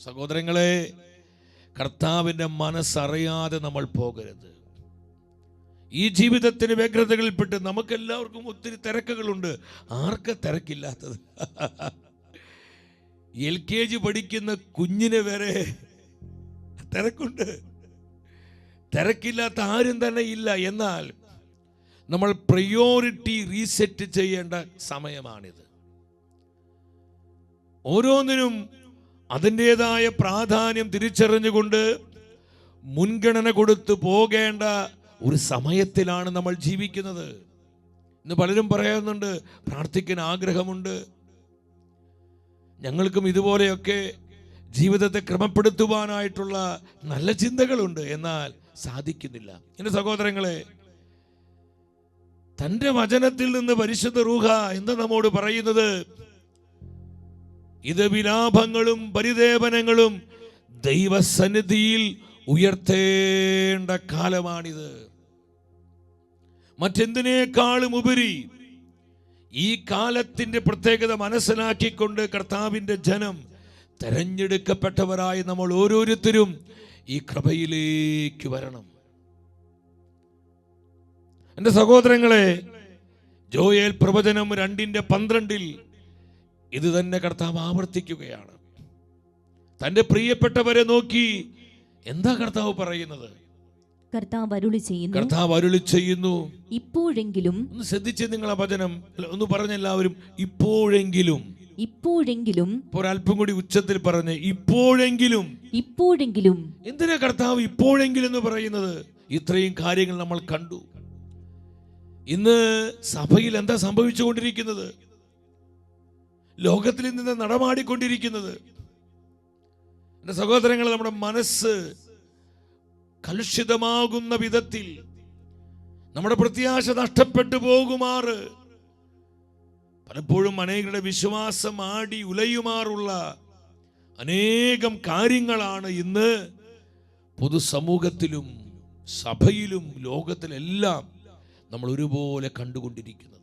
സഹോദരങ്ങളെ കർത്താവിന്റെ മനസ്സറിയാതെ നമ്മൾ പോകരുത്. ഈ ജീവിതത്തിന് വ്യഗ്രതകളിൽപ്പെട്ട് നമുക്കെല്ലാവർക്കും ഒത്തിരി തിരക്കുകളുണ്ട്. ആർക്ക് തിരക്കില്ലാത്തത്? എൽ കെ ജി പഠിക്കുന്ന കുഞ്ഞിന് വരെ തിരക്കുണ്ട്. തിരക്കില്ലാത്ത ആരും തന്നെ ഇല്ല. എന്നാൽ നമ്മൾ പ്രയോറിറ്റി റീസെറ്റ് ചെയ്യേണ്ട സമയമാണിത്. ഓരോന്നിനും അതിന്റെതായ പ്രാധാന്യം തിരിച്ചറിഞ്ഞുകൊണ്ട് മുൻഗണന കൊടുത്ത് പോകേണ്ട ഒരു സമയത്തിലാണ് നമ്മൾ ജീവിക്കുന്നത്. ഇന്ന് പലരും പറയുന്നുണ്ട് പ്രാർത്ഥിക്കാൻ ആഗ്രഹമുണ്ട്. ഞങ്ങൾക്കും ഇതുപോലെയൊക്കെ ജീവിതത്തെ ക്രമപ്പെടുത്തുവാനായിട്ടുള്ള നല്ല ചിന്തകളുണ്ട്. എന്നാൽ സാധിക്കുന്നില്ല. എന്റെ സഹോദരങ്ങളെ തന്റെ വചനത്തിൽ നിന്ന് പരിശുദ്ധ റൂഹ എന്താ നമ്മോട് പറയുന്നത്? ഇത് വിലാപങ്ങളും പരിദേവനങ്ങളും ദൈവസന്നിധിയിൽ ഉയർത്തേണ്ട കാലമാണിത്. മറ്റെന്തിനേക്കാളും ഉപരി ഈ കാലത്തിന്റെ പ്രത്യേകത മനസ്സിലാക്കിക്കൊണ്ട് കർത്താവിന്റെ ജനം തെരഞ്ഞെടുക്കപ്പെട്ടവരായി നമ്മൾ ഓരോരുത്തരും ഈ കൃപയിലേക്ക് വരണം. എന്റെ സഹോദരങ്ങളെ ജോയേൽ പ്രവചനം രണ്ടിന്റെ പന്ത്രണ്ടിൽ ഇത് തന്നെ കർത്താവ് ആവർത്തിക്കുകയാണ്. തന്റെ പ്രിയപ്പെട്ടവരെ നോക്കി എന്താ കർത്താവ് പറയുന്നത്? കർത്താവ് അരുളി ചെയ്യുന്നു. കർത്താവ് അരുളി ചെയ്യുന്നു. ഇപ്പോഴെങ്കിലും ഒന്ന് ശ്രദ്ധിച്ച് നിങ്ങൾ ആ വചനം ഒന്ന് പറഞ്ഞ എല്ലാവരും ഇപ്പോഴെങ്കിലും. ഇപ്പോഴെങ്കിലും ഒരല്പം കൂടി ഉച്ചത്തിൽ പറഞ്ഞ് ഇപ്പോഴെങ്കിലും. ഇപ്പോഴെങ്കിലും എന്തിനാ കർത്താവ് ഇപ്പോഴെങ്കിലും എന്ന് പറയുന്നത്? ഇത്രയും കാര്യങ്ങൾ നമ്മൾ കണ്ടു. ഇന്ന് സഭയിൽ എന്താ സംഭവിച്ചുകൊണ്ടിരിക്കുന്നത്? ലോകത്തിൽ നിന്ന് നടമാടിക്കൊണ്ടിരിക്കുന്നത്. എന്റെ സഹോദരങ്ങൾ നമ്മുടെ മനസ്സ് കലുഷിതമാകുന്ന വിധത്തിൽ നമ്മുടെ പ്രത്യാശ നഷ്ടപ്പെട്ടു പോകുമാറ്. പലപ്പോഴും അനേകരുടെ വിശ്വാസം ആടി ഉലയുമാറുള്ള അനേകം കാര്യങ്ങളാണ് ഇന്ന് പൊതുസമൂഹത്തിലും സഭയിലും ലോകത്തിലെല്ലാം നമ്മൾ ഒരുപോലെ കണ്ടുകൊണ്ടിരിക്കുന്നത്.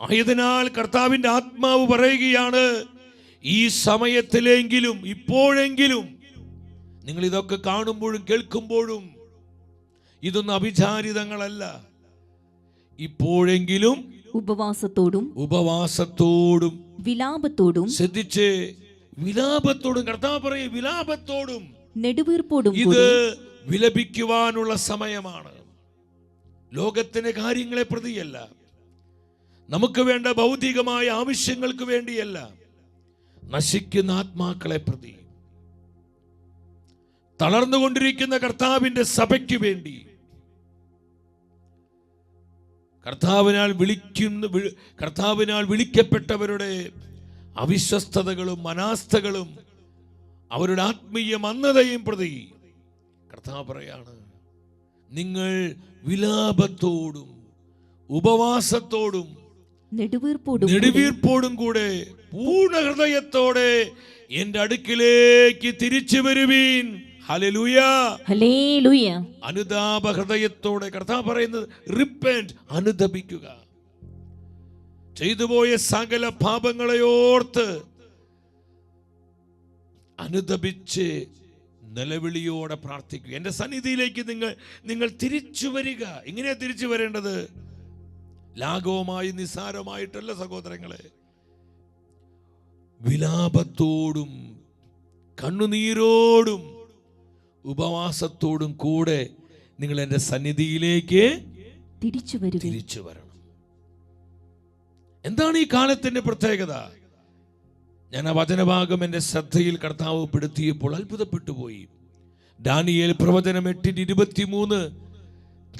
ആയതിനാൽ കർത്താവിന്റെ ആത്മാവ് പറയുകയാണ് ഈ സമയത്തിലെങ്കിലും ഇപ്പോഴെങ്കിലും നിങ്ങൾ ഇതൊക്കെ കാണുമ്പോഴും കേൾക്കുമ്പോഴും ഇതൊന്നും അഭിചാരിതങ്ങളല്ല ഇപ്പോഴെങ്കിലും ഉപവാസത്തോടും ഉപവാസത്തോടും വിലാപത്തോടും ശ്രദ്ധിച്ച് വിലാപത്തോടും കർത്താവ് പറയും വിലാപത്തോടും നെടുവീർപ്പോടും ഇത് വിലപിക്കുവാനുള്ള സമയമാണ്. ലോകത്തിന്റെ കാര്യങ്ങളെ പ്രതിയല്ല. നമുക്ക് വേണ്ട ഭൗതികമായ ആവശ്യങ്ങൾക്ക് വേണ്ടിയല്ല. നശിക്കുന്ന ആത്മാക്കളെ പ്രതി. തളർന്നുകൊണ്ടിരിക്കുന്ന കർത്താവിന്റെ സഭയ്ക്ക് വേണ്ടി. കർത്താവിനാൽ വിളിക്കുന്ന കർത്താവിനാൽ വിളിക്കപ്പെട്ടവരുടെ അവിശ്വസ്തതകളും അനാസ്ഥകളും അവരുടെ ആത്മീയ മന്ദതയും പ്രതി. കർത്താവ് പറയാണ് നിങ്ങൾ വിലാപത്തോടും ഉപവാസത്തോടും നെടുവീർപ്പോടും കൂടി. നെടുവീർപ്പോടും കൂടെ പൂർണ ഹൃദയത്തോടെ എന്റെ അടുക്കിലേക്ക് തിരിച്ചു വരുവീൻ. അനുതാപ ഹൃദയത്തോടെ കർത്താവ് പറയുന്നത് റിപ്പന്റ് അനുദപിക്കുക. ചെയ്തുപോയ സകല പാപങ്ങളെ ഓർത്ത് അനുദപിച്ച് നിലവിളിയോടെ പ്രാർത്ഥിക്കുക. എന്റെ സന്നിധിയിലേക്ക് നിങ്ങൾ നിങ്ങൾ തിരിച്ചു വരിക. എങ്ങനെയാ തിരിച്ചു വരേണ്ടത്? ലാഘവമായി നിസ്സാരമായിട്ടല്ല സഹോദരങ്ങളെ. വിലാപത്തോടും കണ്ണുനീരോടും ഉപവാസത്തോടും കൂടെ നിങ്ങൾ എന്റെ സന്നിധിയിലേക്ക് തിരിച്ചു വരുവിൻ തിരിച്ചു വരണം. എന്താണ് ഈ കാലത്തിന്റെ പ്രത്യേകത? ഞാൻ ആ വചനഭാഗം എന്റെ ശ്രദ്ധയിൽ കർത്താവ് പെടുത്തിയപ്പോൾ അത്ഭുതപ്പെട്ടു പോയി. ഡാനിയേൽ പ്രവചനം എട്ടിന് ഇരുപത്തിമൂന്ന്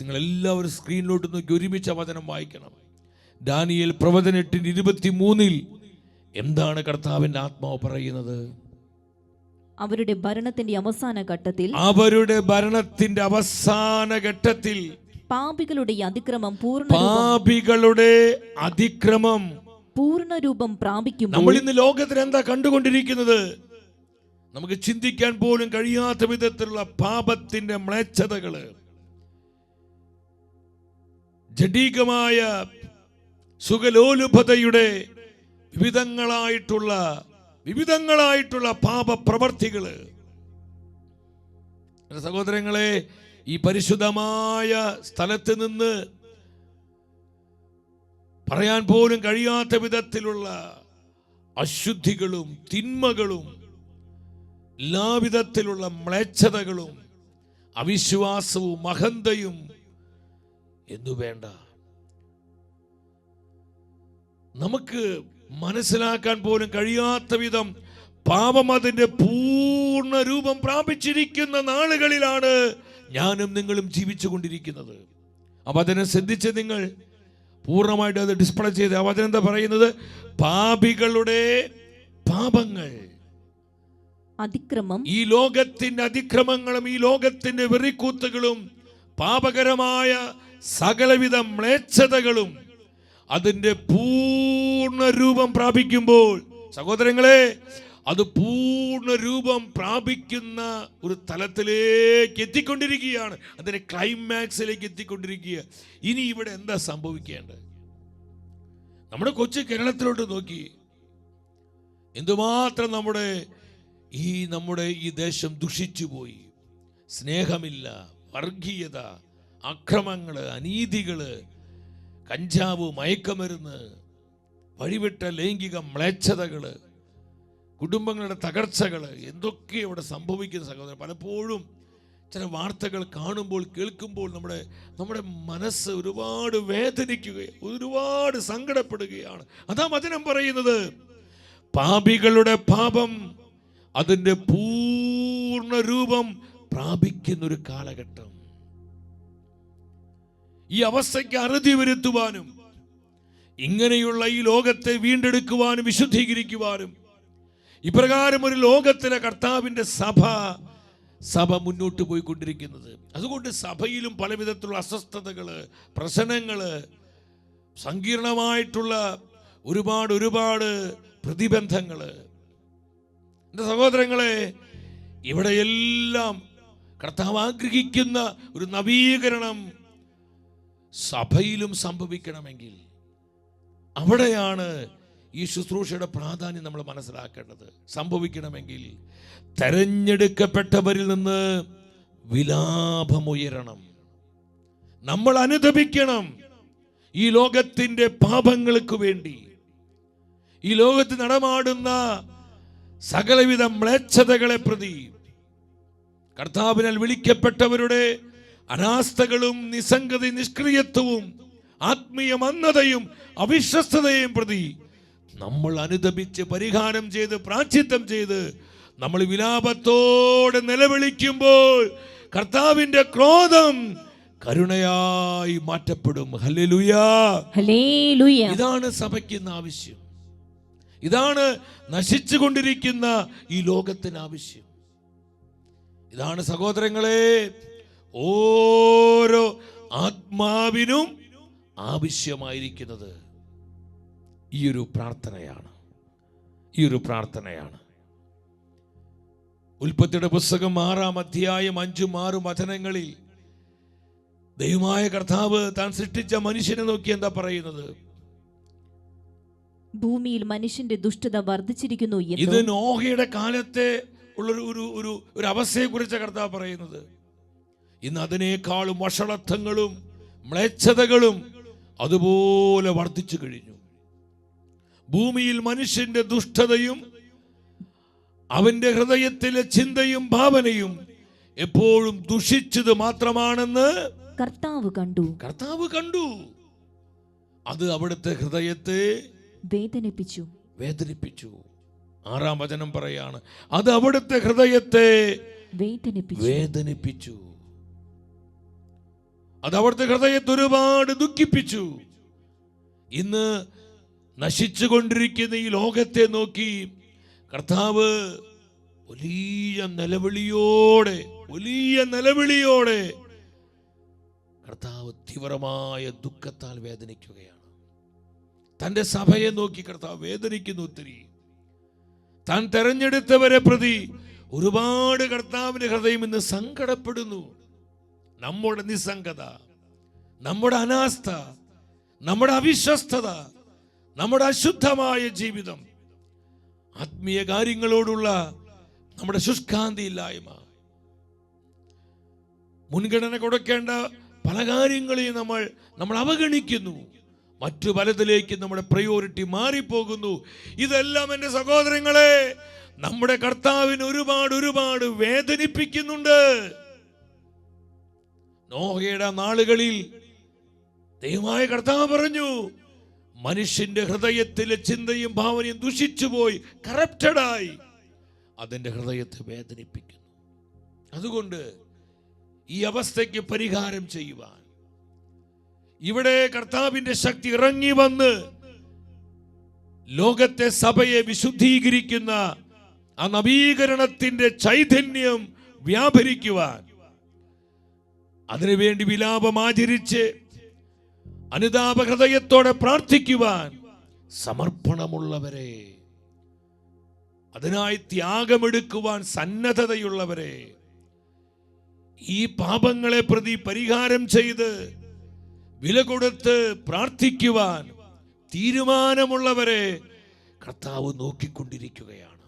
നിങ്ങൾ എല്ലാവരും സ്ക്രീനിലോട്ട് നോക്കി ഒരുമിച്ച് വചനം വായിക്കണം. ഡാനിയൽ പ്രവചനം എട്ടിന് ഇരുപത്തിമൂന്നിൽ എന്താണ് കർത്താവിന്റെ ആത്മാവ് പറയുന്നത്? അവരുടെ ഭരണത്തിന്റെ അവസാന ഘട്ടത്തിൽ അവരുടെ ഭരണത്തിന്റെ അവസാന ഘട്ടത്തിൽ പാപികളുടെ അതിക്രമം പൂർണ പാപികളുടെ അതിക്രമം. പൂർണ രൂപം പ്രാപിക്കും നമ്മൾ ഇന്ന് ലോകത്തിൽ എന്താ കണ്ടുകൊണ്ടിരിക്കുന്നത്? നമുക്ക് ചിന്തിക്കാൻ പോലും കഴിയാത്ത വിധത്തിലുള്ള പാപത്തിന്റെ മ്ലേച്ഛതകൾ. ജഡീകമായ സുഖലോലുഭതയുടെ വിവിധങ്ങളായിട്ടുള്ള വിവിധങ്ങളായിട്ടുള്ള പാപപ്രവർത്തികൾ. സഹോദരങ്ങളെ ഈ പരിശുദ്ധമായ സ്ഥലത്ത് നിന്ന് പറയാൻ പോലും കഴിയാത്ത വിധത്തിലുള്ള അശുദ്ധികളും തിന്മകളും എല്ലാവിധത്തിലുള്ള മ്ലേച്ഛതകളും അവിശ്വാസവും അഹന്തയും എന്നു വേണ്ട. നമുക്ക് മനസ്സിലാക്കാൻ പോലും കഴിയാത്ത വിധം പാപം അതിന്റെ പൂർണ രൂപം പ്രാപിച്ചിരിക്കുന്ന നാളുകളിലാണ് ഞാനും നിങ്ങളും ജീവിച്ചു കൊണ്ടിരിക്കുന്നത്. അപ്പൊ അതിനെ ശ്രദ്ധിച്ച് നിങ്ങൾ പൂർണമായിട്ട് അത് ഡിസ്പ്ലേ ചെയ്ത് അപ്പൊ അതിനെന്താ പറയുന്നത്? പാപികളുടെ പാപങ്ങൾ. അതിക്രമം. ഈ ലോകത്തിന്റെ അതിക്രമങ്ങളും ഈ ലോകത്തിന്റെ വെറിക്കൂത്തുകളും പാപകരമായ സകലവിധ മ്ലേച്ഛതകളും അതിന്റെ പൂർണ രൂപം പ്രാപിക്കുമ്പോൾ സഹോദരങ്ങളെ അത് പൂർണ രൂപം പ്രാപിക്കുന്ന ഒരു തലത്തിലേക്ക് എത്തിക്കൊണ്ടിരിക്കുകയാണ്. അതിന്റെ ക്ലൈമാക്സിലേക്ക് എത്തിക്കൊണ്ടിരിക്കുക. ഇനി ഇവിടെ എന്താ സംഭവിക്കേണ്ടത്? നമ്മുടെ കൊച്ചു കേരളത്തിലോട്ട് നോക്കി. എന്തുമാത്രം നമ്മുടെ ഈ നമ്മുടെ ഈ ദേശം ദുഷിച്ചു പോയി സ്നേഹമില്ല വർഗീയത അക്രമങ്ങൾ അനീതികൾ കഞ്ചാവ് മയക്കമരുന്ന് വഴിവിട്ട ലൈംഗിക മ്ലേച്ഛതകൾ കുടുംബങ്ങളുടെ തകർച്ചകൾ എന്തൊക്കെ ഇവിടെ സംഭവിക്കുന്ന സഹോദരൻ. പലപ്പോഴും ചില വാർത്തകൾ കാണുമ്പോൾ കേൾക്കുമ്പോൾ നമ്മുടെ നമ്മുടെ മനസ്സ് ഒരുപാട് വേദനിക്കുകയും ഒരുപാട് സങ്കടപ്പെടുകയാണ്. അതാ വചനം പറയുന്നത്. പാപികളുടെ പാപം അതിന്റെ പൂർണ രൂപം പ്രാപിക്കുന്നൊരു കാലഘട്ടം. ഈ അവസ്ഥയ്ക്ക് അറുതി വരുത്തുവാനും ഇങ്ങനെയുള്ള ഈ ലോകത്തെ വീണ്ടെടുക്കുവാനും വിശുദ്ധീകരിക്കുവാനും ഇപ്രകാരം ഒരു ലോകത്തിലെ കർത്താവിന്റെ സഭ സഭ മുന്നോട്ട് പോയിക്കൊണ്ടിരിക്കുന്നത്. അതുകൊണ്ട് സഭയിലും പലവിധത്തിലുള്ള അസ്വസ്ഥതകൾ പ്രശ്നങ്ങൾ സങ്കീർണമായിട്ടുള്ള ഒരുപാട് ഒരുപാട് പ്രതിബന്ധങ്ങൾ. എന്റെ സഹോദരങ്ങളെ ഇവിടെയെല്ലാം കർത്താവ് ആഗ്രഹിക്കുന്ന ഒരു നവീകരണം സഭയിലും സംഭവിക്കണമെങ്കിൽ അവിടെയാണ് ഈ ശുശ്രൂഷയുടെ പ്രാധാന്യം നമ്മൾ മനസ്സിലാക്കേണ്ടത്. സംഭവിക്കണമെങ്കിൽ തെരഞ്ഞെടുക്കപ്പെട്ടവരിൽ നിന്ന് വിലാപമുയരണം. നമ്മൾ അനുദപിക്കണം ഈ ലോകത്തിന്റെ പാപങ്ങൾക്ക് വേണ്ടി. ഈ ലോകത്ത് നടമാടുന്ന സകലവിധ മ്ലേച്ഛതകളെ പ്രതി കർത്താവിനാൽ വിളിക്കപ്പെട്ടവരുടെ അനാസ്ഥകളും നിസ്സംഗതി നിഷ്ക്രിയത്വവും ആത്മീയ മന്ദതയും അവിശ്വസ്തതയും പ്രതി നമ്മൾ അനുദപിച്ച് പരിഹാരം ചെയ്ത് പ്രാച്ചിത്വം ചെയ്ത് നമ്മൾ വിലാപത്തോടെ നിലവിളിക്കുമ്പോൾ കർത്താവിന്റെ ക്രോധം കരുണയായി മാറ്റപ്പെടും. ഇതാണ് സഭയ്ക്ക് ആവശ്യം. ഇതാണ് നശിച്ചുകൊണ്ടിരിക്കുന്ന ഈ ലോകത്തിന് ആവശ്യം. ഇതാണ് സഹോദരങ്ങളെ ഓരോ ആത്മാവിനും ആവശ്യമായിരിക്കുന്നത് ഈ ഒരു പ്രാർത്ഥനയാണ്. ഈ ഒരു പ്രാർത്ഥനയാണ്. ഉൽപ്പത്തിയുടെ പുസ്തകം ആറാം അധ്യായം അഞ്ചും ആറും വചനങ്ങളിൽ ദൈവമായ കർത്താവ് താൻ സൃഷ്ടിച്ച മനുഷ്യനെ നോക്കി എന്താ പറയുന്നത്? ഭൂമിയിൽ മനുഷ്യന്റെ ദുഷ്ടത വർദ്ധിച്ചിരിക്കുന്നു ഇത് നോഹയുടെ കാലത്തെ ഉള്ളൊരു ഒരു ഒരു ഒരു അവസ്ഥയെ കുറിച്ച് കർത്താവ് പറയുന്നത്. ഇന്ന് അതിനേക്കാളും വഷളത്വങ്ങളും മ്ലേച്ഛതകളും അതുപോലെ വർദ്ധിച്ചു കഴിഞ്ഞു. ഭൂമിയിൽ മനുഷ്യന്റെ ദുഷ്ടതയും അവന്റെ ഹൃദയത്തിലെ ചിന്തയും ഭാവനയും എപ്പോഴും ദുഷിച്ചത് മാത്രമാണെന്ന് കർത്താവ് കണ്ടു. കർത്താവ് കണ്ടു. അത് അവിടുത്തെ ഹൃദയത്തെ വേദനിപ്പിച്ചു. വേദനിപ്പിച്ചു. ആറാം വചനം പറയാണ് അത് അവിടുത്തെ ഹൃദയത്തെ വേദനിപ്പിച്ചു. വേദനിപ്പിച്ചു. അത് അവിടുത്തെ ഹൃദയത്തെ ഒരുപാട് ദുഃഖിപ്പിച്ചു. ഇന്ന് നശിച്ചു കൊണ്ടിരിക്കുന്ന ഈ ലോകത്തെ നോക്കി കർത്താവ് വലിയ നിലവിളിയോടെ വലിയ നിലവിളിയോടെ കർത്താവ് തീവ്രമായ ദുഃഖത്താൽ വേദനിക്കുകയാണ്. തന്റെ സഭയെ നോക്കി കർത്താവ് വേദനിക്കുന്നു ഒത്തിരി. താൻ തെരഞ്ഞെടുത്തവരെ പ്രതി ഒരുപാട് കർത്താവിന്റെ ഹൃദയം ഇന്ന് സങ്കടപ്പെടുന്നു. നമ്മുടെ നിസ്സംഗത നമ്മുടെ അനാസ്ഥ നമ്മുടെ അവിശ്വസ്തത നമ്മുടെ അശുദ്ധമായ ജീവിതം ആത്മീയ കാര്യങ്ങളോടുള്ള നമ്മുടെ ശുഷ്കാന്തിയില്ലായ്മ. മുൻഗണന കൊടുക്കേണ്ട പല കാര്യങ്ങളെയും നമ്മൾ നമ്മൾ അവഗണിക്കുന്നു. മറ്റു പലതിലേക്ക് നമ്മുടെ പ്രയോറിറ്റി മാറിപ്പോകുന്നു. ഇതെല്ലാം എന്റെ സഹോദരങ്ങളെ നമ്മുടെ കർത്താവിന് ഒരുപാട് ഒരുപാട് വേദനിപ്പിക്കുന്നുണ്ട്. നോഹയുടെ നാളുകളിൽ ദൈവമായ കർത്താവ് പറഞ്ഞു മനുഷ്യന്റെ ഹൃദയത്തിലെ ചിന്തയും ഭാവനയും ദുഷിച്ചുപോയി കറപ്റ്റഡായി അതിന്റെ ഹൃദയത്തെ വേദനിപ്പിക്കുന്നു. അതുകൊണ്ട് ഈ അവസ്ഥയ്ക്ക് പരിഹാരം ചെയ്യുവാൻ. ഇവിടെ കർത്താവിന്റെ ശക്തി ഇറങ്ങി വന്ന് ലോകത്തെ സഭയെ വിശുദ്ധീകരിക്കുന്ന ആ നവീകരണത്തിന്റെ ചൈതന്യം വ്യാപരിക്കുവാൻ അതിനുവേണ്ടി വിലാപം ആചരിച്ച് അനുതാപ ഹൃദയത്തോടെ പ്രാർത്ഥിക്കുവാൻ സമർപ്പണമുള്ളവരെ. അതിനായി ത്യാഗമെടുക്കുവാൻ സന്നദ്ധതയുള്ളവരെ. ഈ പാപങ്ങളെ പ്രതി പരിഹാരം ചെയ്ത് വില കൊടുത്ത് പ്രാർത്ഥിക്കുവാൻ തീരുമാനമുള്ളവരെ കർത്താവ് നോക്കിക്കൊണ്ടിരിക്കുകയാണ്.